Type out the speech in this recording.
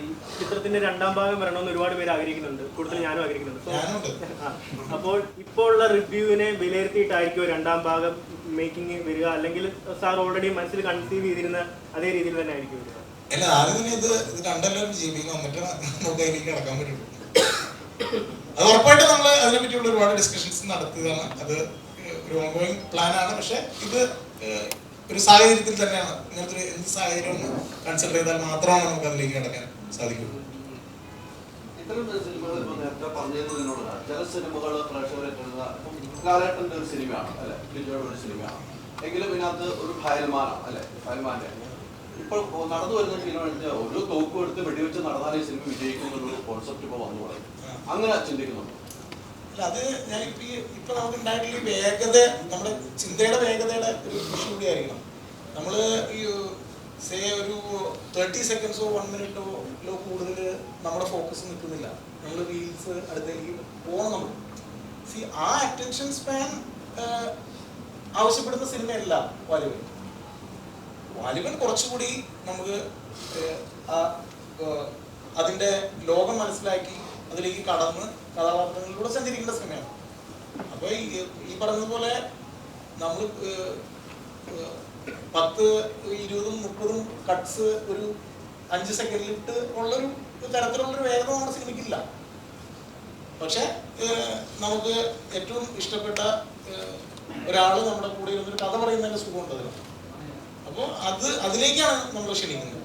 ഈ ചിത്രത്തിന്റെ രണ്ടാം ഭാഗം വരണമെന്ന് ഒരുപാട് പേര് ആഗ്രഹിക്കുന്നുണ്ട്. കൂടുതൽ ഞാനും ആഗ്രഹിക്കുന്നുണ്ട്. അപ്പോൾ ഇപ്പോൾ ഉള്ള റിവ്യൂവിനെ വിലയിരുത്തിയിട്ടായിരിക്കും രണ്ടാം ഭാഗം മേക്കിംഗ് വരിക? അല്ലെങ്കിൽ സാർ ഓൾറെഡി മനസ്സിൽ കൺസീവ് ചെയ്തിരുന്ന അതേ രീതിയിൽ തന്നെ ആയിരിക്കും വരിക? അല്ല ആദ്യം തന്നെ ഇത് ഇത് കണ്ടെല്ലാവരും ജീവിക്കണം എന്നിട്ട് നമുക്ക് അതിലേക്ക് കിടക്കാൻ പറ്റുള്ളൂ. അത് ഉറപ്പായിട്ട് നമ്മൾ അതിനെ പറ്റിയുള്ള ഒരുപാട് ഡിസ്കഷൻസ് നടത്തിയതാണ്. അത് ഒരു ഓൺഗോയിങ് പ്ലാൻ ആണ്. പക്ഷെ ഇത് ഒരു സാഹചര്യത്തിൽ തന്നെയാണ്. ഇങ്ങനത്തെ ഒരു എന്ത് സാഹചര്യം ഒന്ന് കൺസിഡർ ചെയ്താൽ മാത്രമാണ് നമുക്ക് അതിലേക്ക് കിടക്കാൻ സാധിക്കുള്ളൂ ഇത്തരം സിനിമകൾ ഇപ്പൊ നേരത്തെ പറഞ്ഞതിനോട് ചില സിനിമകൾ ഇപ്പം ലാലേട്ടന്റെ ഒരു സിനിമയാണ് അല്ലെ? ലിജോയുടെ ഒരു സിനിമയാണ് എങ്കിലും ഇതിനകത്ത് ഒരു ഫയൽമാനാണ് അല്ലെ? ഫയൽമാന്റെ. ഇപ്പോൾ നടന്നു വരുന്ന ഒരു തോക്കും എടുത്ത് വെടിവെച്ച് നടന്നാൽ ഈ സിനിമ വിജയിക്കും എന്നൊരു കോൺസെപ്റ്റ് ഇപ്പോൾ വന്നു തുടങ്ങി. അങ്ങനെ ചിന്തിക്കുന്നുണ്ട്? അത് ഞാൻ ഇപ്പൊ ഇപ്പൊ നമുക്ക് ഉണ്ടായിട്ടുള്ള ഈ വേഗത നമ്മുടെ ചിന്തയുടെ വേഗതയുടെ ഒരു ഇഷ്യൂ കൂടി ആയിരിക്കണം നമ്മൾ ഈ സേ ഒരു തേർട്ടി സെക്കൻഡ്സോ വൺ മിനിറ്റോ ലോ കൂടുതൽ നമ്മുടെ ഫോക്കസ് നിൽക്കുന്നില്ല. നമ്മൾ റീൽസ് അടുത്തേക്ക് പോകണം നമ്മൾ സി ആ അറ്റൻഷൻ സ്പാൻ ആവശ്യപ്പെടുന്ന സിനിമയല്ല വാലിബൻ വാലിബൻ കുറച്ചുകൂടി നമുക്ക് അതിന്റെ ലോകം മനസ്സിലാക്കി അതിലേക്ക് കടന്ന് കഥാപാത്രങ്ങളിലൂടെ സഞ്ചരിക്കേണ്ട സിനിമയാണ് അപ്പൊ ഈ പറഞ്ഞതുപോലെ നമ്മൾ പത്ത് ഇരുപതും മുപ്പതും കട്ട്സ് ഒരു അഞ്ച് സെക്കൻഡിലിട്ട് ഉള്ളൊരു തരത്തിലുള്ളൊരു വേഗത നമ്മുടെ സിനിമയ്ക്കില്ല. പക്ഷെ നമുക്ക് ഏറ്റവും ഇഷ്ടപ്പെട്ട ഒരാൾ നമ്മുടെ കൂടെ ഇരുന്നൊരു കഥ പറയുന്നതിന്റെ സുഖമുണ്ട് അതിന്. അപ്പോൾ അത് അതിലേക്കാണ് നമ്മൾ ക്ഷണിക്കുന്നത്.